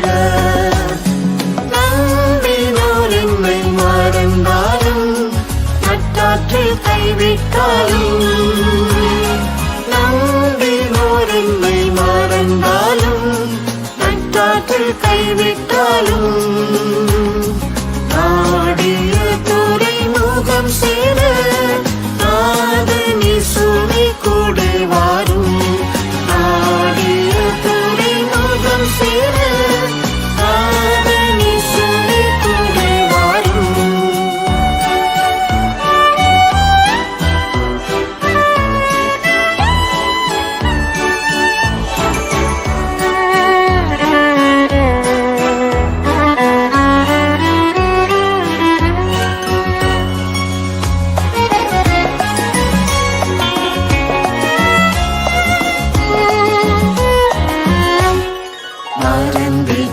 விட. நம்பினோர் என்னை மறந்தாலும் நட்டாற்றில் கைவிட்டாலும்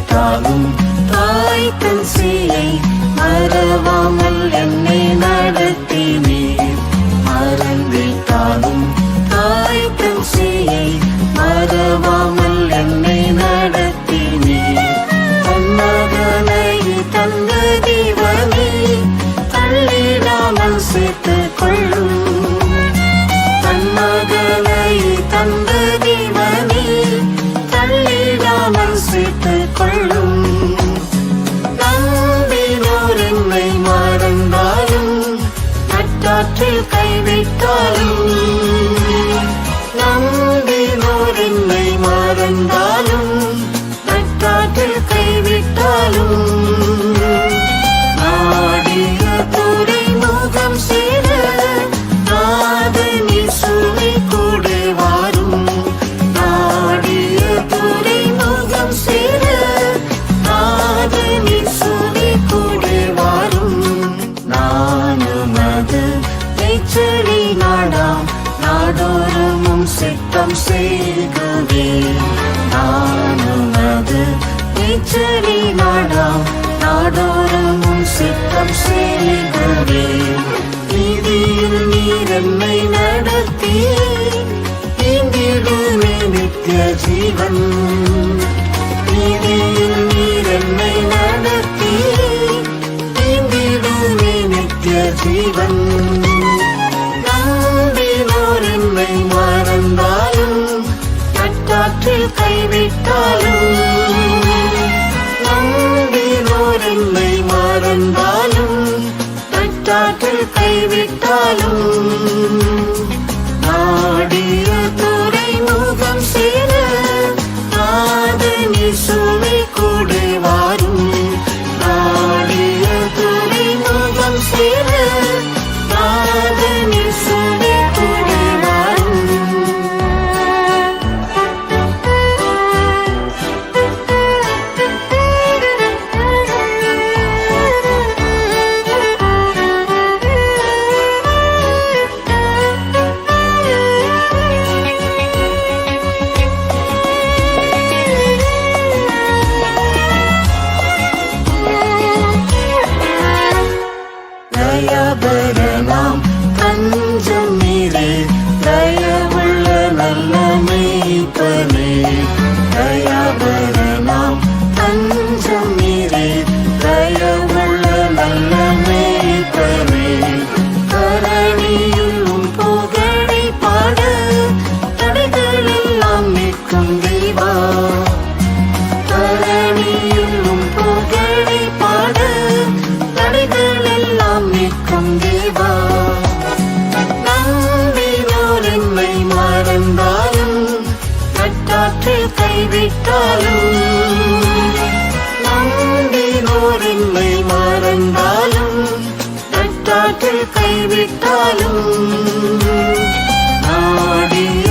தாங்கும் தாய் தன் சீலை மறவாமல் என்னை நடத்தி நீர். மறந்தில் தாங்கும் தாய் தன் சீலை மறவாமல் அச்சடி நாடா நாடோறும் சித்தம் சேரிகளே வீதியில் நீர் என்னை நடத்தி இங்கிடுமே நித்திய ஜீவன். வீதியில் நீர் என்னை நடத்தி இங்கிடுமே நித்திய ஜீவன். நம்பினோர் என்னை மறந்தாலும் நட்டாற்றில் கைவிட்டாலும் விட்டாலும் நம்பினோர் என்னை மறந்தாலும் நட்டாற்றில் கைவிட்டாலும் நாடிய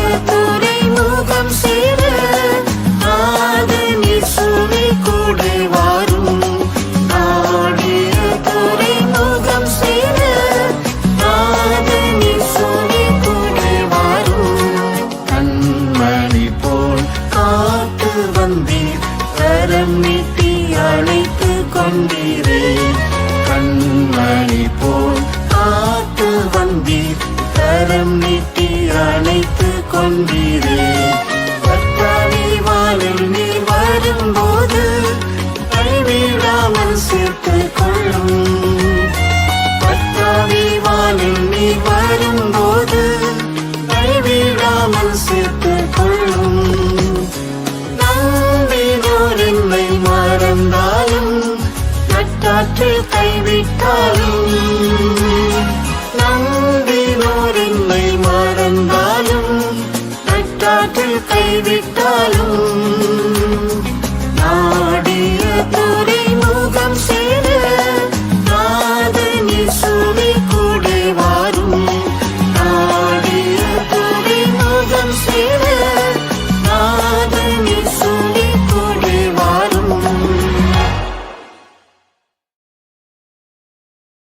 வந்தீரே. கண்மணி போல் காத்து வந்தீர். கரம் நீட்டி அணைத்து கொண்டீரே. காற்றில் கைவிட்டாலும் நம்பினோர் என்னை மறந்தாலும் நட்டாற்றில் கைவிட்டாலும்